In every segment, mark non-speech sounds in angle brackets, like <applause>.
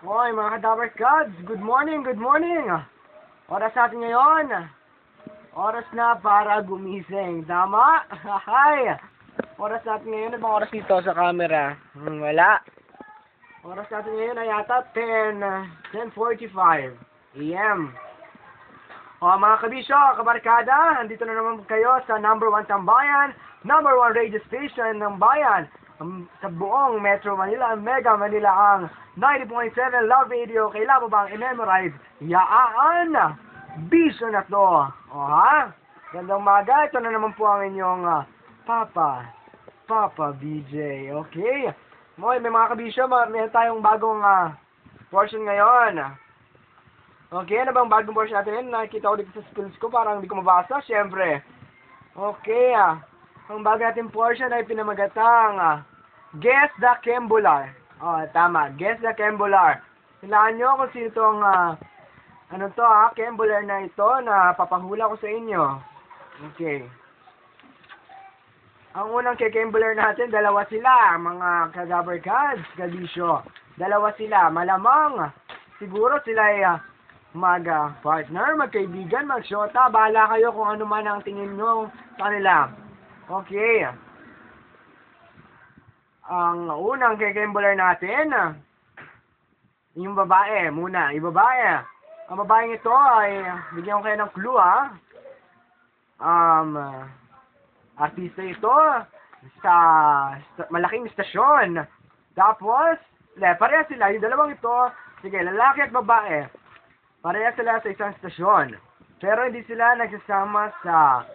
Hoy, mga Kadaver Gods, good morning, good morning. Oras natin ngayon. Oras na para gumising. Tama? <laughs> Hi. Oras natin ngayon, ano bang oras dito sa camera? Hmm, wala. Oras natin ngayon ay yata 10, uh, 10.45 a.m. O mga kabisyo, kabarkada, andito na naman kayo sa number one tambayan, number one radio station ng bayan, sa buong Metro Manila, Mega Manila ang 90.7 Love Radio. Kailan mo bang i-memorize? Yaan! Bisyo na to. O ha? Gandang maga, ito na naman po ang inyong ah, Papa, Papa BJ. Okay? Moy, may mga kabisyo, meron tayong bagong ah, portion ngayon. Okay, ano bang bagong portion natin ngayon? Nakikita ko dito sa skills ko, parang hindi ko mabasa, syempre. Okay, ah. Ang bago natin portion ay pinamagatang ah, Guess the Kembular. Oh, tama. Guess the Kembular. Kailangan nyo kung sino tong ah, ano to ah, Kembular na ito na papahula ko sa inyo. Okay. Ang unang kikembular natin, dalawa sila, mga kagaber gods, kabisyo. Dalawa sila, malamang. Siguro sila ay ah, mag-partner, magkaibigan, magsyota. Bahala kayo kung ano man ang tingin nyo sa kanila. Okay. Ang unang kikembular natin, yung babae muna, yung babae. Ang babaeng ito ay, bigyan ko kayo ng clue ha. Um, artista ito sa, sa malaking istasyon. Tapos, le, pareha sila, yung dalawang ito, sige, lalaki at babae. Pareha sila sa isang istasyon. Pero hindi sila nagsasama sa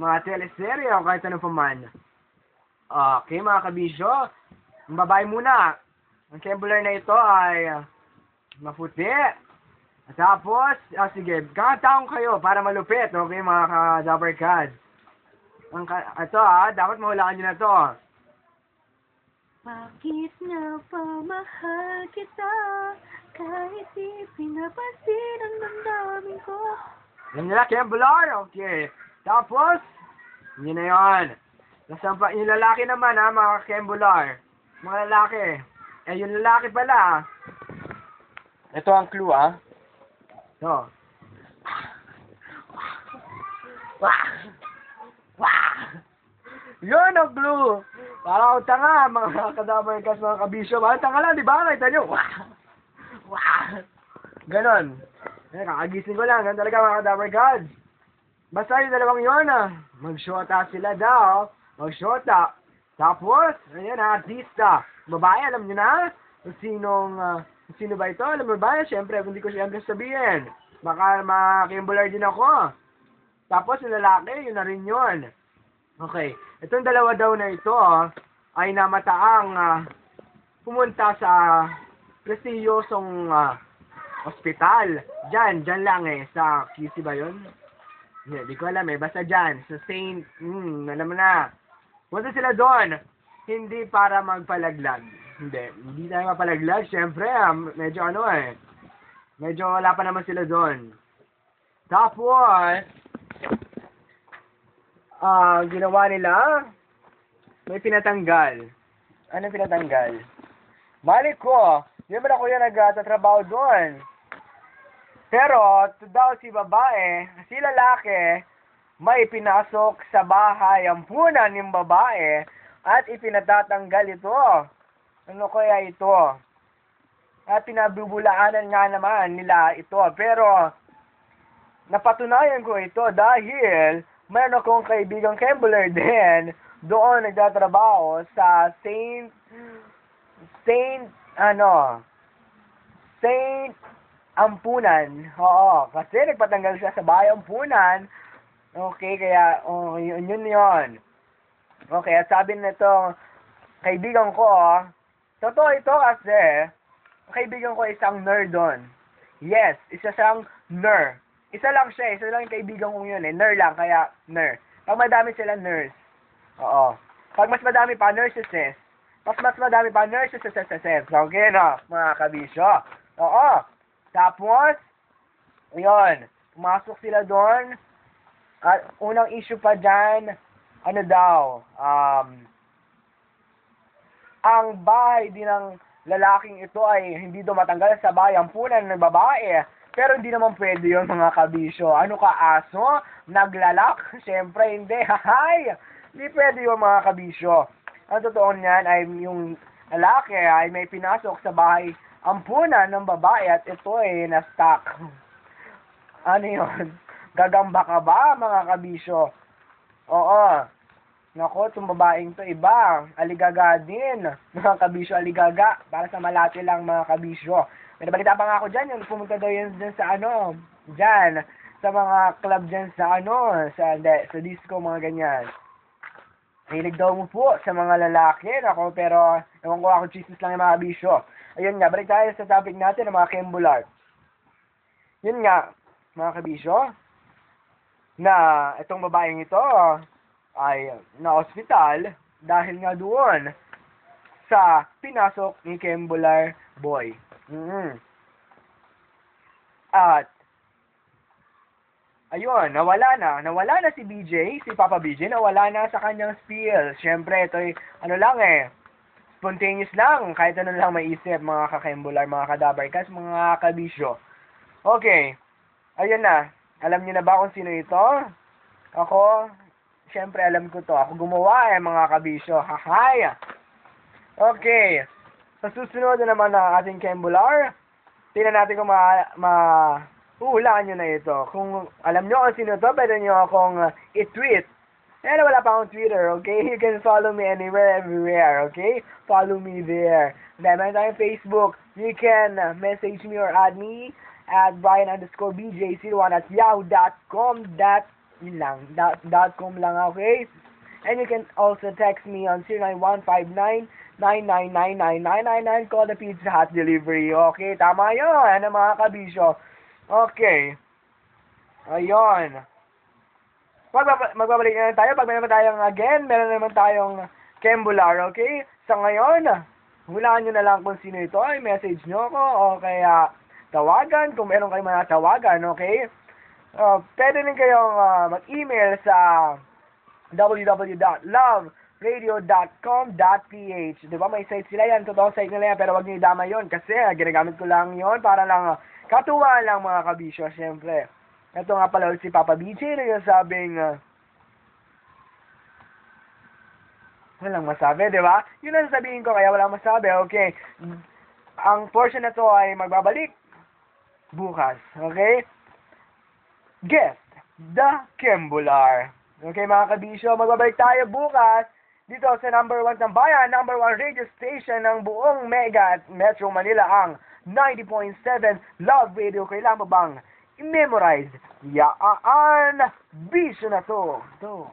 mga teleserye o kahit ano pa man. Okay, mga kabisyo. Ang babae muna. Ang kembular na ito ay ah, maputi. At tapos, ah, sige, kakataon kayo para malupit, okay, mga ka-Dapper Cards. Ang ka- ito ah, dapat mahulaan nyo na to. Bakit nga ba mahal kita kahit di pinapansin ang damdamin ko? Yan nila, Kembular, okay. Tapos, yun na yun. Nasaan pa, yung lalaki naman ha, mga Kembular. Mga lalaki. Eh, yung lalaki pala, ito ang clue ah. Ito. Wah! Wah! Yun ang clue! Para akong tanga, mga kadabarkas, mga kabisyo. Parang tanga lang, di ba? Nakita nyo? Wah! Wah! Ganon. Eh, kakagising ko lang. Yan talaga mga kadabar gods. Basta yung dalawang yun ah. Magshota sila daw. Magshota. Tapos, ayan artista. Babae, alam nyo na? Kung sinong, kung sino ba ito? Alam mo ba? Siyempre, hindi ko siyempre sabihin. Baka makimbular din ako. Tapos, yung lalaki, yun na rin yun. Okay. Itong dalawa daw na ito, ah, ay namataang ah, pumunta sa prestiyosong ah, ospital. Diyan, diyan lang eh. Sa QC ba yun? Hindi, di ko alam eh. Basta diyan, sa Saint, hmm, alam mo na. Punta sila doon. Hindi para magpalaglag. Hindi, hindi tayo mapalaglag. Siyempre, ah, medyo ano eh. Medyo wala pa naman sila doon. Tapos, ah, ginawa nila, may pinatanggal. Ano pinatanggal? Mali ko, di ba ako yan nagtatrabaho doon? Pero, daw si babae, si lalaki, may pinasok sa bahay ang punan ng babae at ipinatatanggal ito. Ano kaya ito? At pinabubulaanan nga naman nila ito. Pero, napatunayan ko ito dahil mayroon akong kaibigang Kembler <laughs> din doon nagtatrabaho sa Saint Saint ano Saint Ampunan. Oo, kasi nagpatanggal siya sa bahay Ampunan. Okay, kaya oh, yun yun yun. Okay, at sabi nito kaibigan ko, oh, totoo ito kasi kaibigan ko isang nerd doon. Yes, isa siyang nerd. Isa lang siya, isa lang yung kaibigan kong yun eh. Nerd lang, kaya nerd. Pag madami sila nurse. Oo. Pag mas madami pa nurses. Mas mas madami pa nurses, eh. Okay, no? Mga kabisyo. Oo. Tapos, yun. Pumasok sila doon. At unang issue pa dyan, ano daw, um, ang bahay din ng lalaking ito ay hindi dumatanggal sa bayampunan ng babae. Pero hindi naman pwede yun mga kabisyo. Ano ka aso? Naglalak? Siyempre hindi. <laughs> Hahay! Hindi pwede yun mga kabisyo. Ang totoo niyan ay yung lalaki ay may pinasok sa bahay ampunan ng babae at ito ay na-stuck. <laughs> Ano yun? Gagamba ka ba mga kabisyo? Oo. Nako, itong babaeng to iba. Aligaga din. <laughs> Mga kabisyo, aligaga. Para sa malati lang mga kabisyo. May nabalita pa nga ako dyan, yung pumunta daw yun dyan sa ano, dyan, sa mga club dyan sa ano, sa, de, sa disco, mga ganyan. Hilig daw mo po sa mga lalaki, nako, pero ewan ko ako, chismis lang yung mga kabisyo. Ayun nga, balik tayo sa topic natin, ng mga kembular. Yun nga, mga kabisyo, na itong babaeng ito ay na-hospital dahil nga doon sa pinasok ni Kembular Boy. mm At ayun, nawala na. Nawala na si BJ, si Papa BJ, nawala na sa kanyang spiel. Siyempre, ito ano lang eh, spontaneous lang, kahit ano lang maisip, mga kakembular, mga kadabarkas, mga kabisyo. Okay, ayun na. Alam niyo na ba kung sino ito? Ako, siyempre alam ko to. Ako gumawa eh, mga kabisyo. Hahay! Okay. Sa susunod na naman ng ating Kembular, tingnan natin kung ma... ma Uhulaan nyo na ito. Kung alam nyo kung sino to, pwede nyo akong uh, i-tweet. Eh, wala pa akong Twitter, okay? You can follow me anywhere, everywhere, okay? Follow me there. Then, meron tayong Facebook. You can message me or add me at Brian underscore BJ01 at yahoo.com. That lang. Dot, dot com lang, okay? And you can also text me on 09159 9999999 call the Pizza Hut Delivery. Okay, tama yun. Ano mga kabisyo? Okay. Ayun. Magbaba- magbabalik na tayo. Pag may naman tayong again, meron naman tayong Kembular, okay? Sa ngayon, hulaan nyo na lang kung sino ito. Ay, message nyo ako o kaya tawagan kung meron kayong mga tawagan, okay? Uh, pwede rin kayong uh, mag-email sa www.loveradio.com.ph Diba may site sila yan, totoong site nila yan, pero wag niyo idama yon kasi uh, ginagamit ko lang yon para lang uh, katuwa lang mga kabisyo, syempre. Ito nga pala si Papa BJ na yung sabing uh, walang masabi, di ba? Yun ang sabihin ko, kaya walang masabi, okay? Ang portion na to ay magbabalik bukas, okay? Guest, The Kembular. Okay mga kabisyo, magbabalik tayo bukas dito sa number 1 Tambayan, number 1 radio station ng buong Mega at Metro Manila ang 90.7 Love Radio. Kailangan mo bang i-memorize? Yaan, bisyo na to. To.